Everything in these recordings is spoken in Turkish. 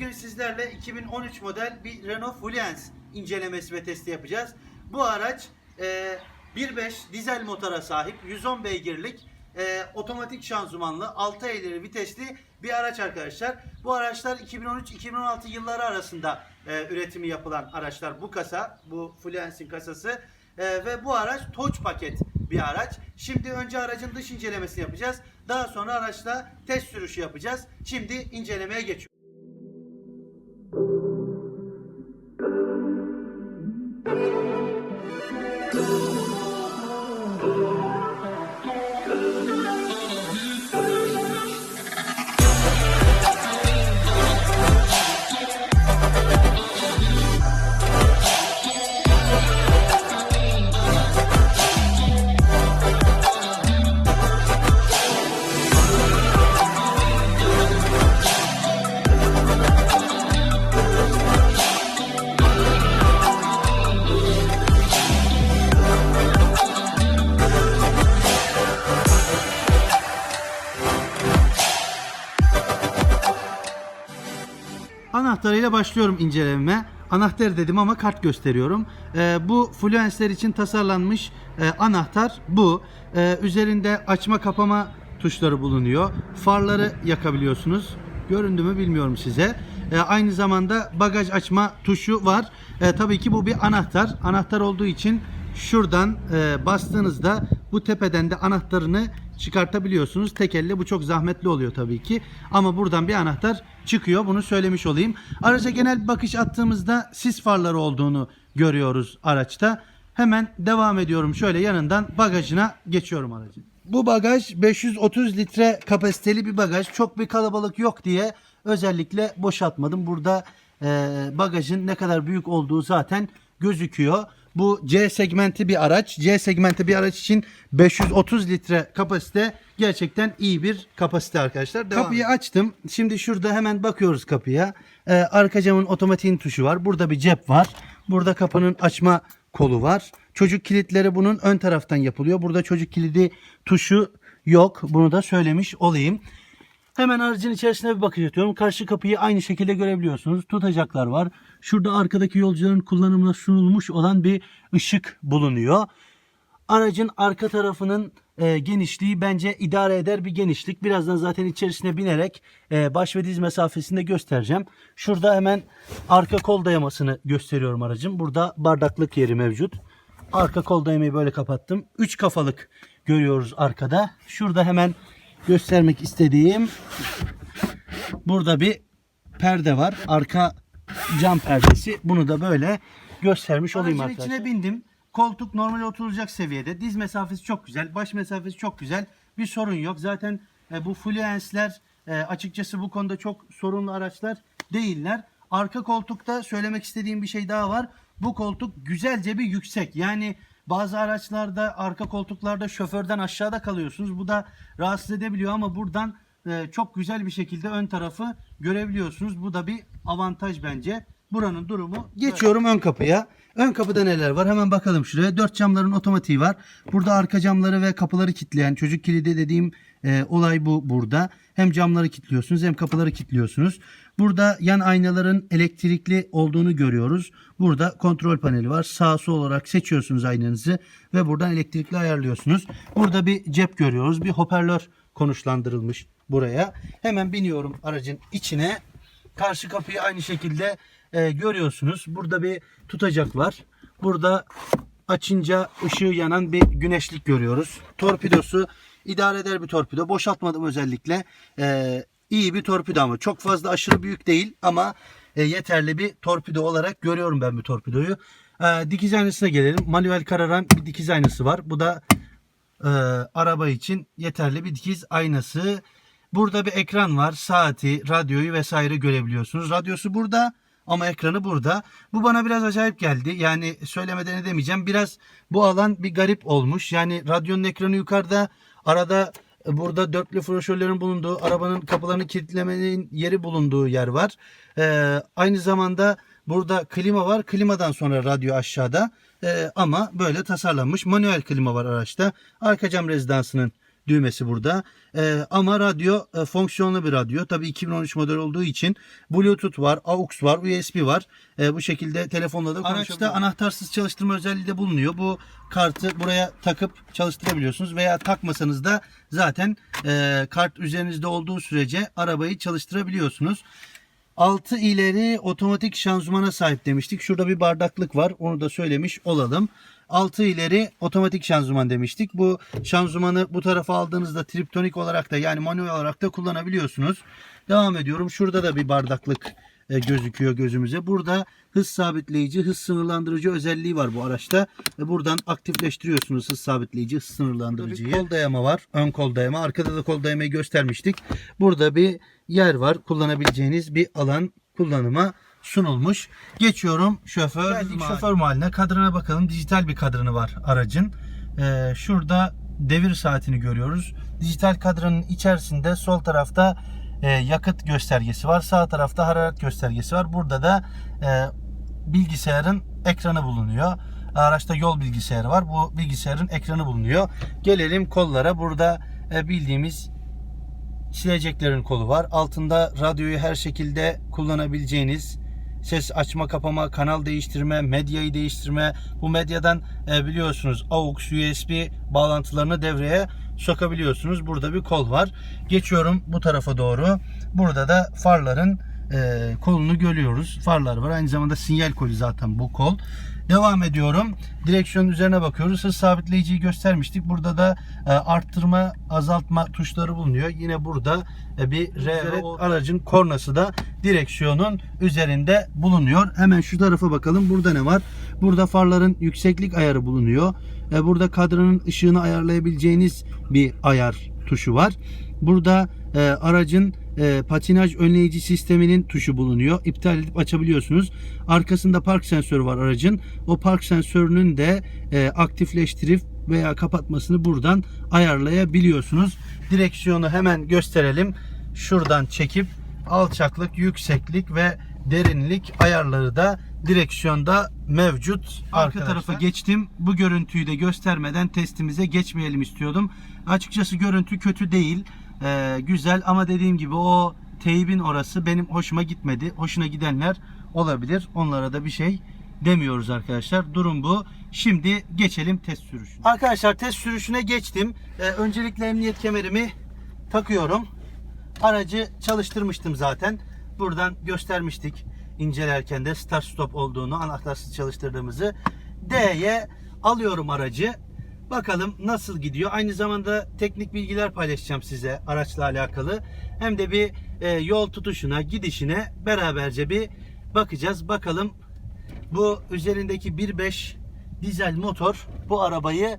Bugün sizlerle 2013 model bir Renault Fluence incelemesi ve testi yapacağız. Bu araç e, 1.5 dizel motora sahip 110 beygirlik e, otomatik şanzımanlı 6 ileri vitesli bir araç arkadaşlar. Bu araçlar 2013-2016 yılları arasında e, üretimi yapılan araçlar. Bu kasa, bu Fluence'in kasası e, ve bu araç Touch paket bir araç. Şimdi önce aracın dış incelemesini yapacağız. Daha sonra araçla test sürüşü yapacağız. Şimdi incelemeye geçiyoruz. Başlıyorum incelememe. Anahtar dedim ama kart gösteriyorum. Ee, bu Fluence'ler için tasarlanmış e, anahtar bu. Ee, üzerinde açma kapama tuşları bulunuyor. Farları yakabiliyorsunuz. Göründü mü bilmiyorum size. Ee, aynı zamanda bagaj açma tuşu var. Ee, tabii ki bu bir anahtar. Anahtar olduğu için şuradan e, bastığınızda bu tepeden de anahtarını çıkartabiliyorsunuz. Tek elle bu çok zahmetli oluyor tabii ki. Ama buradan bir anahtar çıkıyor. Bunu söylemiş olayım. Araca genel bakış attığımızda sis farları olduğunu görüyoruz araçta. Hemen devam ediyorum. Şöyle yanından bagajına geçiyorum aracın. Bu bagaj 530 litre kapasiteli bir bagaj. Çok bir kalabalık yok diye özellikle boşaltmadım. Burada e, bagajın ne kadar büyük olduğu zaten gözüküyor. Bu C segmenti bir araç. C segmenti bir araç için 530 litre kapasite gerçekten iyi bir kapasite arkadaşlar. Devam Kapıyı açtım. Şimdi şurada hemen bakıyoruz kapıya. Ee, arka camın otomatiğin tuşu var. Burada bir cep var. Burada kapının açma kolu var. Çocuk kilitleri bunun ön taraftan yapılıyor. Burada çocuk kilidi tuşu yok. Bunu da söylemiş olayım. Hemen aracın içerisine bir bakış atıyorum. Karşı kapıyı aynı şekilde görebiliyorsunuz. Tutacaklar var. Şurada arkadaki yolcuların kullanımına sunulmuş olan bir ışık bulunuyor. Aracın arka tarafının e, genişliği bence idare eder bir genişlik. Birazdan zaten içerisine binerek e, baş ve diz mesafesinde göstereceğim. Şurada hemen arka kol dayamasını gösteriyorum aracın. Burada bardaklık yeri mevcut. Arka kol dayamayı böyle kapattım. 3 kafalık görüyoruz arkada. Şurada hemen göstermek istediğim burada bir perde var. Arka cam perdesi. Bunu da böyle göstermiş olayım Aracın arkadaşlar. içine bindim. Koltuk normal oturacak seviyede. Diz mesafesi çok güzel. Baş mesafesi çok güzel. Bir sorun yok. Zaten e, bu Fluence'ler e, açıkçası bu konuda çok sorunlu araçlar değiller. Arka koltukta söylemek istediğim bir şey daha var. Bu koltuk güzelce bir yüksek. Yani bazı araçlarda arka koltuklarda şoförden aşağıda kalıyorsunuz. Bu da rahatsız edebiliyor ama buradan e, çok güzel bir şekilde ön tarafı görebiliyorsunuz. Bu da bir avantaj bence. Buranın durumu. Geçiyorum ön kapıya. Ön kapıda neler var? Hemen bakalım şuraya. Dört camların otomatiği var. Burada arka camları ve kapıları kilitleyen çocuk kilidi dediğim e, olay bu burada. Hem camları kilitliyorsunuz hem kapıları kilitliyorsunuz. Burada yan aynaların elektrikli olduğunu görüyoruz. Burada kontrol paneli var. Sağ sol olarak seçiyorsunuz aynanızı ve buradan elektrikli ayarlıyorsunuz. Burada bir cep görüyoruz. Bir hoparlör konuşlandırılmış buraya. Hemen biniyorum aracın içine. Karşı kapıyı aynı şekilde e, görüyorsunuz. Burada bir tutacak var. Burada açınca ışığı yanan bir güneşlik görüyoruz. Torpidosu idare eder bir torpido. Boşaltmadım özellikle. E, iyi bir torpido ama çok fazla aşırı büyük değil ama e, yeterli bir torpido olarak görüyorum ben bu torpidoyu. E, dikiz aynasına gelelim. Manuel kararan bir dikiz aynası var. Bu da e, araba için yeterli bir dikiz aynası. Burada bir ekran var. Saati, radyoyu vesaire görebiliyorsunuz. Radyosu burada ama ekranı burada. Bu bana biraz acayip geldi. Yani söylemeden edemeyeceğim. Biraz bu alan bir garip olmuş. Yani radyonun ekranı yukarıda. Arada e, burada dörtlü flaşörlerin bulunduğu, arabanın kapılarını kilitlemenin yeri bulunduğu yer var. Ee, aynı zamanda burada klima var. Klimadan sonra radyo aşağıda. Ee, ama böyle tasarlanmış. Manuel klima var araçta. Arka cam rezidansının düğmesi burada. Ee, ama radyo e, fonksiyonlu bir radyo. Tabii 2013 model olduğu için Bluetooth var, AUX var, USB var. Ee, bu şekilde telefonla da Araçta anahtarsız çalıştırma özelliği de bulunuyor. Bu kartı buraya takıp çalıştırabiliyorsunuz veya takmasanız da zaten e, kart üzerinizde olduğu sürece arabayı çalıştırabiliyorsunuz. 6 ileri otomatik şanzımana sahip demiştik. Şurada bir bardaklık var. Onu da söylemiş olalım. 6 ileri otomatik şanzıman demiştik. Bu şanzımanı bu tarafa aldığınızda triptonik olarak da yani manuel olarak da kullanabiliyorsunuz. Devam ediyorum. Şurada da bir bardaklık e, gözüküyor gözümüze. Burada hız sabitleyici, hız sınırlandırıcı özelliği var bu araçta. Ve buradan aktifleştiriyorsunuz hız sabitleyici, hız sınırlandırıcıyı. Kol dayama var. Ön kol dayama. Arkada da kol dayamayı göstermiştik. Burada bir yer var. Kullanabileceğiniz bir alan kullanıma sunulmuş. Geçiyorum şoför. Geldik şoför mahalline. Kadrına bakalım. Dijital bir kadranı var aracın. Ee, şurada devir saatini görüyoruz. Dijital kadranın içerisinde sol tarafta e, yakıt göstergesi var. Sağ tarafta hararet göstergesi var. Burada da e, bilgisayarın ekranı bulunuyor. Araçta yol bilgisayarı var. Bu bilgisayarın ekranı bulunuyor. Gelelim kollara. Burada e, bildiğimiz sileceklerin kolu var. Altında radyoyu her şekilde kullanabileceğiniz ses açma kapama, kanal değiştirme, medyayı değiştirme. Bu medyadan e, biliyorsunuz AUX, USB bağlantılarını devreye sokabiliyorsunuz. Burada bir kol var. Geçiyorum bu tarafa doğru. Burada da farların e, kolunu görüyoruz. Farlar var. Aynı zamanda sinyal kolu zaten bu kol. Devam ediyorum. Direksiyonun üzerine bakıyoruz. Hız sabitleyiciyi göstermiştik. Burada da e, arttırma, azaltma tuşları bulunuyor. Yine burada e, bir R ve aracın kornası da direksiyonun üzerinde bulunuyor. Hemen şu tarafa bakalım. Burada ne var? Burada farların yükseklik ayarı bulunuyor. E, burada kadranın ışığını ayarlayabileceğiniz bir ayar tuşu var. Burada e, aracın e, patinaj önleyici sisteminin tuşu bulunuyor. İptal edip açabiliyorsunuz. Arkasında park sensörü var aracın. O park sensörünün de e, aktifleştirip veya kapatmasını buradan ayarlayabiliyorsunuz. Direksiyonu hemen gösterelim. Şuradan çekip alçaklık, yükseklik ve derinlik ayarları da direksiyonda mevcut. Arka tarafa geçtim. Bu görüntüyü de göstermeden testimize geçmeyelim istiyordum. Açıkçası görüntü kötü değil. Ee, güzel ama dediğim gibi o teybin orası benim hoşuma gitmedi. Hoşuna gidenler olabilir. Onlara da bir şey demiyoruz arkadaşlar. Durum bu. Şimdi geçelim test sürüşüne. Arkadaşlar test sürüşüne geçtim. Ee, öncelikle emniyet kemerimi takıyorum. Aracı çalıştırmıştım zaten. Buradan göstermiştik incelerken de start stop olduğunu, anahtarsız çalıştırdığımızı. D'ye alıyorum aracı. Bakalım nasıl gidiyor. Aynı zamanda teknik bilgiler paylaşacağım size araçla alakalı. Hem de bir e, yol tutuşuna, gidişine beraberce bir bakacağız. Bakalım bu üzerindeki 1.5 dizel motor bu arabayı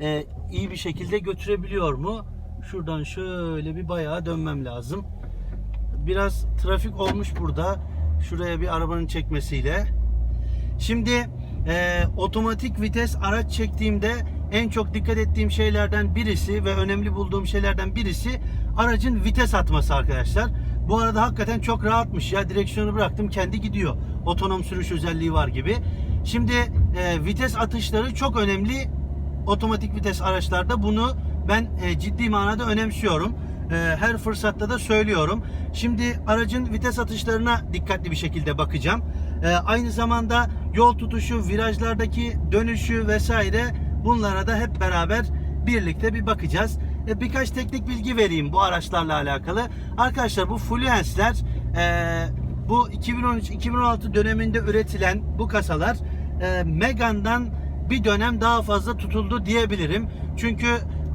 e, iyi bir şekilde götürebiliyor mu? Şuradan şöyle bir bayağı dönmem lazım. Biraz trafik olmuş burada. Şuraya bir arabanın çekmesiyle. Şimdi e, otomatik vites araç çektiğimde en çok dikkat ettiğim şeylerden birisi ve önemli bulduğum şeylerden birisi aracın vites atması arkadaşlar. Bu arada hakikaten çok rahatmış ya. Direksiyonu bıraktım kendi gidiyor. Otonom sürüş özelliği var gibi. Şimdi e, vites atışları çok önemli. Otomatik vites araçlarda bunu ben e, ciddi manada önemsiyorum. E, her fırsatta da söylüyorum. Şimdi aracın vites atışlarına dikkatli bir şekilde bakacağım. E, aynı zamanda yol tutuşu, virajlardaki dönüşü vesaire bunlara da hep beraber birlikte bir bakacağız. E, birkaç teknik bilgi vereyim bu araçlarla alakalı. Arkadaşlar bu Fluence'ler e, bu 2013-2016 döneminde üretilen bu kasalar e, Megane'dan bir dönem daha fazla tutuldu diyebilirim. Çünkü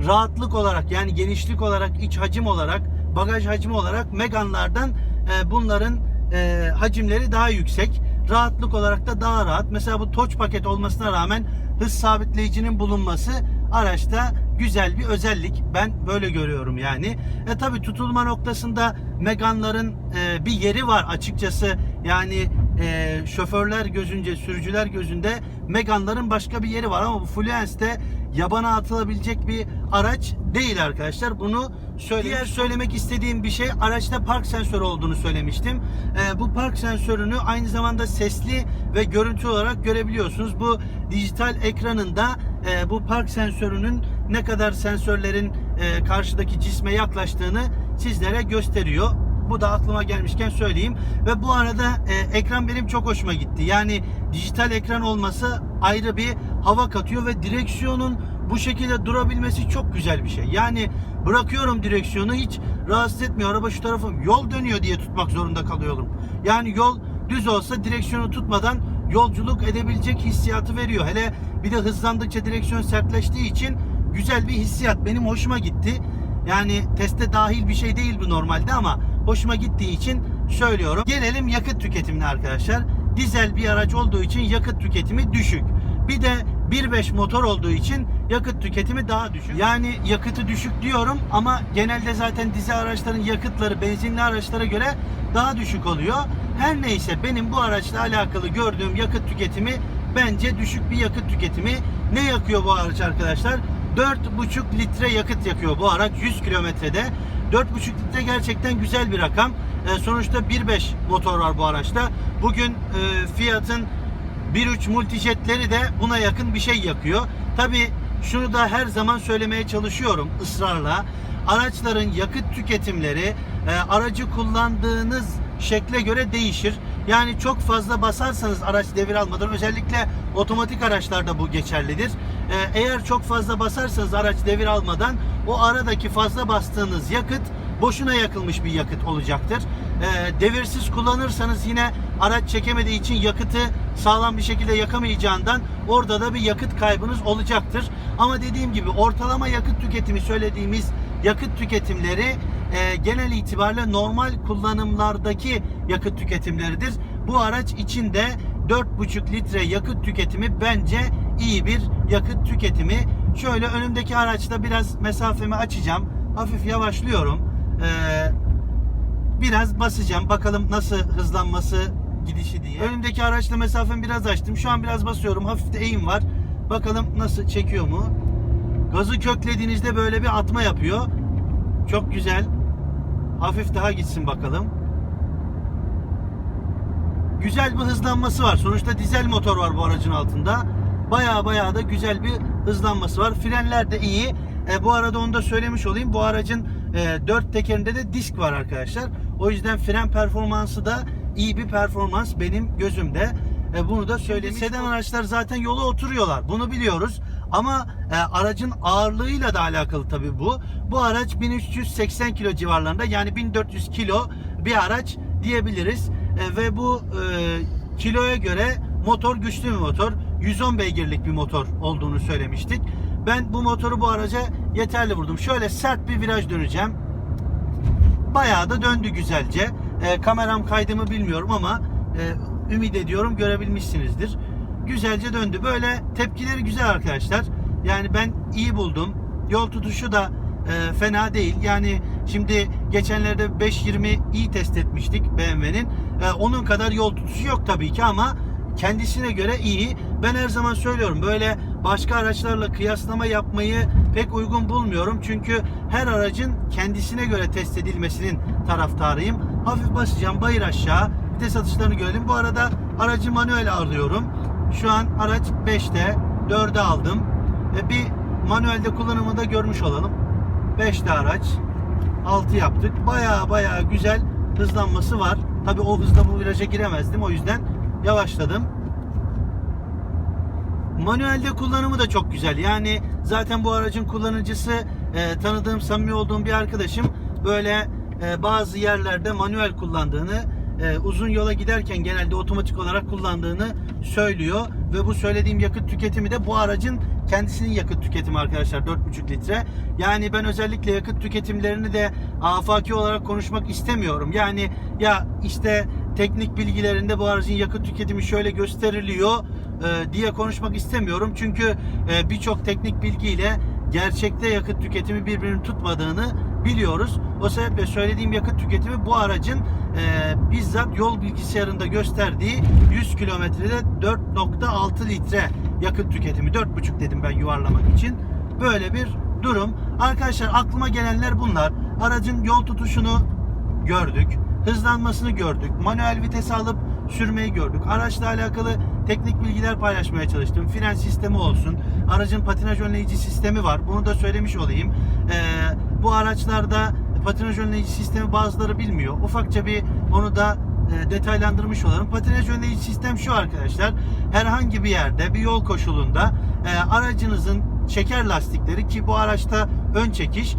rahatlık olarak yani genişlik olarak, iç hacim olarak, bagaj hacmi olarak Megane'lardan e, bunların e, hacimleri daha yüksek. Rahatlık olarak da daha rahat. Mesela bu Touch paket olmasına rağmen hız sabitleyicinin bulunması araçta güzel bir özellik. Ben böyle görüyorum yani. E tabi tutulma noktasında Megane'ların e, bir yeri var açıkçası. Yani e, şoförler gözünce, sürücüler gözünde Megane'ların başka bir yeri var ama bu Fluence'de yabana atılabilecek bir araç değil arkadaşlar. Bunu söyleyeyim. Diğer söylemek istediğim bir şey araçta park sensörü olduğunu söylemiştim. Ee, bu park sensörünü aynı zamanda sesli ve görüntü olarak görebiliyorsunuz. Bu dijital ekranında e, bu park sensörünün ne kadar sensörlerin e, karşıdaki cisme yaklaştığını sizlere gösteriyor. Bu da aklıma gelmişken söyleyeyim. Ve bu arada e, ekran benim çok hoşuma gitti. Yani dijital ekran olması ayrı bir hava katıyor ve direksiyonun bu şekilde durabilmesi çok güzel bir şey. Yani bırakıyorum direksiyonu hiç rahatsız etmiyor. Araba şu tarafım yol dönüyor diye tutmak zorunda kalıyorum. Yani yol düz olsa direksiyonu tutmadan yolculuk edebilecek hissiyatı veriyor. Hele bir de hızlandıkça direksiyon sertleştiği için güzel bir hissiyat. Benim hoşuma gitti. Yani teste dahil bir şey değil bu normalde ama hoşuma gittiği için söylüyorum. Gelelim yakıt tüketimine arkadaşlar. Dizel bir araç olduğu için yakıt tüketimi düşük. Bir de 1.5 motor olduğu için yakıt tüketimi daha düşük. Yani yakıtı düşük diyorum ama genelde zaten dizel araçların yakıtları benzinli araçlara göre daha düşük oluyor. Her neyse benim bu araçla alakalı gördüğüm yakıt tüketimi bence düşük bir yakıt tüketimi. Ne yakıyor bu araç arkadaşlar? 4,5 litre yakıt yakıyor bu araç 100 kilometrede. 4,5 litre gerçekten güzel bir rakam. E, sonuçta 1.5 motor var bu araçta. Bugün e, Fiat'ın 1.3 multijetleri de buna yakın bir şey yakıyor. Tabi şunu da her zaman söylemeye çalışıyorum ısrarla. Araçların yakıt tüketimleri e, aracı kullandığınız şekle göre değişir. Yani çok fazla basarsanız araç devir almadan özellikle otomatik araçlarda bu geçerlidir. E, eğer çok fazla basarsanız araç devir almadan o aradaki fazla bastığınız yakıt boşuna yakılmış bir yakıt olacaktır. E, devirsiz kullanırsanız yine araç çekemediği için yakıtı sağlam bir şekilde yakamayacağından orada da bir yakıt kaybınız olacaktır. Ama dediğim gibi ortalama yakıt tüketimi söylediğimiz yakıt tüketimleri e, genel itibariyle normal kullanımlardaki yakıt tüketimleridir. Bu araç içinde 4,5 litre yakıt tüketimi bence iyi bir yakıt tüketimi. Şöyle önümdeki araçta biraz mesafemi açacağım. Hafif yavaşlıyorum. Ee, biraz basacağım. Bakalım nasıl hızlanması gidişi diye. Önümdeki araçla mesafemi biraz açtım. Şu an biraz basıyorum. Hafif de eğim var. Bakalım nasıl çekiyor mu? Gazı köklediğinizde böyle bir atma yapıyor. Çok güzel. Hafif daha gitsin bakalım. Güzel bir hızlanması var. Sonuçta dizel motor var bu aracın altında. Baya baya da güzel bir hızlanması var. Frenler de iyi. E, bu arada onu da söylemiş olayım. Bu aracın e, dört tekerinde de disk var arkadaşlar. O yüzden fren performansı da iyi bir performans benim gözümde. E, bunu da söylemiş. Sedan araçlar zaten yola oturuyorlar. Bunu biliyoruz. Ama e, aracın ağırlığıyla da alakalı tabii bu. Bu araç 1380 kilo civarlarında yani 1400 kilo bir araç diyebiliriz. E, ve bu e, kiloya göre motor güçlü bir motor. 110 beygirlik bir motor olduğunu söylemiştik. Ben bu motoru bu araca yeterli vurdum. Şöyle sert bir viraj döneceğim. Bayağı da döndü güzelce. E, kameram kaydımı bilmiyorum ama e, ümit ediyorum görebilmişsinizdir. Güzelce döndü. Böyle tepkileri güzel arkadaşlar. Yani ben iyi buldum. Yol tutuşu da e, fena değil. Yani şimdi geçenlerde 520i test etmiştik BMW'nin. E, onun kadar yol tutuşu yok tabii ki ama kendisine göre iyi. Ben her zaman söylüyorum böyle başka araçlarla kıyaslama yapmayı pek uygun bulmuyorum. Çünkü her aracın kendisine göre test edilmesinin taraftarıyım. Hafif basacağım bayır aşağı. Vites atışlarını görelim. Bu arada aracı manuel alıyorum. Şu an araç 5'te 4'e aldım. E, bir manuelde kullanımı da görmüş olalım. 5'te araç 6 yaptık. Baya baya güzel hızlanması var. Tabi o hızla bu viraja giremezdim. O yüzden yavaşladım. Manuelde kullanımı da çok güzel. Yani zaten bu aracın kullanıcısı e, tanıdığım, samimi olduğum bir arkadaşım böyle e, bazı yerlerde manuel kullandığını, e, uzun yola giderken genelde otomatik olarak kullandığını söylüyor ve bu söylediğim yakıt tüketimi de bu aracın kendisinin yakıt tüketimi arkadaşlar 4,5 litre. Yani ben özellikle yakıt tüketimlerini de afaki olarak konuşmak istemiyorum. Yani ya işte teknik bilgilerinde bu aracın yakıt tüketimi şöyle gösteriliyor e, diye konuşmak istemiyorum. Çünkü e, birçok teknik bilgiyle gerçekte yakıt tüketimi birbirini tutmadığını biliyoruz. O sebeple söylediğim yakıt tüketimi bu aracın e, bizzat yol bilgisayarında gösterdiği 100 kilometrede 4.6 litre yakıt tüketimi. 4.5 dedim ben yuvarlamak için. Böyle bir durum. Arkadaşlar aklıma gelenler bunlar. Aracın yol tutuşunu gördük. Hızlanmasını gördük. Manuel vitesi alıp sürmeyi gördük. Araçla alakalı teknik bilgiler paylaşmaya çalıştım. Fren sistemi olsun, aracın patinaj önleyici sistemi var. Bunu da söylemiş olayım. Ee, bu araçlarda patinaj önleyici sistemi bazıları bilmiyor. Ufakça bir onu da e, detaylandırmış olalım. Patinaj önleyici sistem şu arkadaşlar. Herhangi bir yerde bir yol koşulunda e, aracınızın çeker lastikleri ki bu araçta ön çekiş e,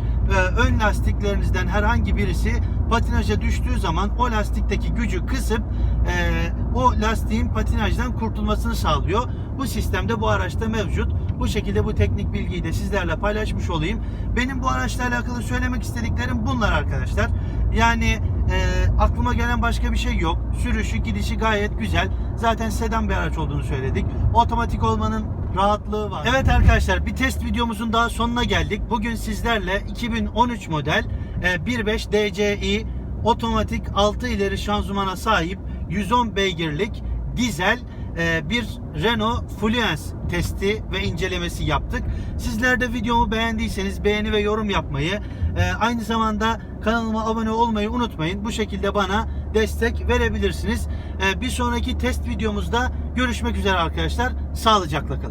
ön lastiklerinizden herhangi birisi patinaja düştüğü zaman o lastikteki gücü kısıp e, o lastiğin patinajdan kurtulmasını sağlıyor. Bu sistemde bu araçta mevcut. Bu şekilde bu teknik bilgiyi de sizlerle paylaşmış olayım. Benim bu araçla alakalı söylemek istediklerim bunlar arkadaşlar. Yani e, aklıma gelen başka bir şey yok. Sürüşü, gidişi gayet güzel. Zaten sedan bir araç olduğunu söyledik. Otomatik olmanın rahatlığı var. Evet arkadaşlar bir test videomuzun daha sonuna geldik. Bugün sizlerle 2013 model e, 1.5 DCi otomatik 6 ileri şanzımana sahip 110 beygirlik dizel e, bir Renault Fluence testi ve incelemesi yaptık. Sizler de videomu beğendiyseniz beğeni ve yorum yapmayı, e, aynı zamanda kanalıma abone olmayı unutmayın. Bu şekilde bana destek verebilirsiniz. E, Bir sonraki test videomuzda görüşmek üzere arkadaşlar. Sağlıcakla kalın.